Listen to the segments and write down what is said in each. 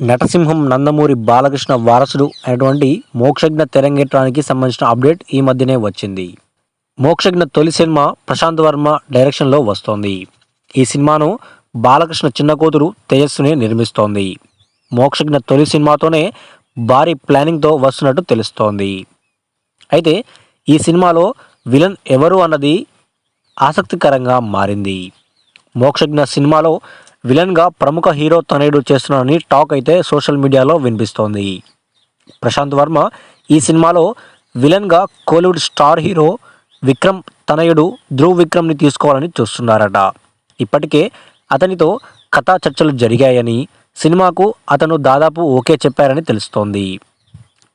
నటసింహం నందమూరి బాలకృష్ణ వారసుడు అయినటువంటి మోక్షజ్ఞ తెరంగేట్రానికి సంబంధించిన అప్డేట్ ఈ మధ్యనే వచ్చింది. మోక్షజ్ఞ తొలి సినిమా ప్రశాంత్ వర్మ డైరెక్షన్లో వస్తోంది. ఈ సినిమాను బాలకృష్ణ చిన్న కూతురు తేజస్సునే నిర్మిస్తోంది. మోక్షజ్ఞ తొలి సినిమాతోనే భారీ ప్లానింగ్తో వస్తున్నట్టు తెలుస్తోంది. అయితే ఈ సినిమాలో విలన్ ఎవరు అన్నది ఆసక్తికరంగా మారింది. మోక్షజ్ఞ సినిమాలో విలన్గా ప్రముఖ హీరో తనయుడు చేస్తున్నానని టాక్ అయితే సోషల్ మీడియాలో వినిపిస్తోంది. ప్రశాంత్ వర్మ ఈ సినిమాలో విలన్గా కోలీవుడ్ స్టార్ హీరో విక్రమ్ తనయుడు ధ్రువ్ విక్రమ్ని తీసుకోవాలని చూస్తున్నారట. ఇప్పటికే అతనితో కథా చర్చలు జరిగాయని సినిమాకు అతను దాదాపు ఓకే చెప్పారని తెలుస్తోంది.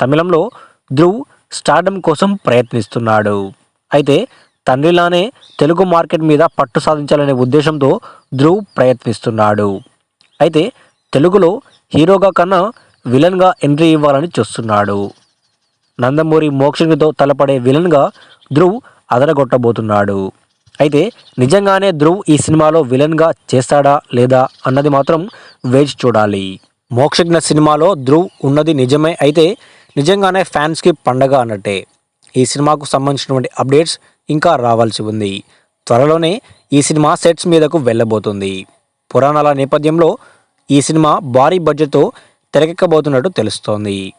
తమిళంలో ధ్రువ్ స్టార్డమ్ కోసం ప్రయత్నిస్తున్నాడు. అయితే తండ్రిలానే తెలుగు మార్కెట్ మీద పట్టు సాధించాలనే ఉద్దేశంతో ధ్రువ్ ప్రయత్నిస్తున్నాడు. అయితే తెలుగులో హీరోగా కన్నా విలన్గా ఎంట్రీ ఇవ్వాలని చూస్తున్నాడు. నందమూరి మోక్షంగితో తలపడే విలన్గా ధ్రువ్ అదరగొట్టబోతున్నాడు. అయితే నిజంగానే ధ్రువ్ ఈ సినిమాలో విలన్గా చేస్తాడా లేదా అన్నది మాత్రం వేచి చూడాలి. మోక్షజ్ఞ సినిమాలో ధ్రువ్ ఉన్నది నిజమే అయితే నిజంగానే ఫ్యాన్స్కి పండగ అన్నట్టే. ఈ సినిమాకు సంబంధించినటువంటి అప్డేట్స్ ఇంకా రావాల్సి ఉంది. త్వరలోనే ఈ సినిమా సెట్స్ మీదకు వెళ్ళబోతుంది. పురాణాల నేపథ్యంలో ఈ సినిమా భారీ బడ్జెట్తో తెరకెక్కబోతున్నట్టు తెలుస్తోంది.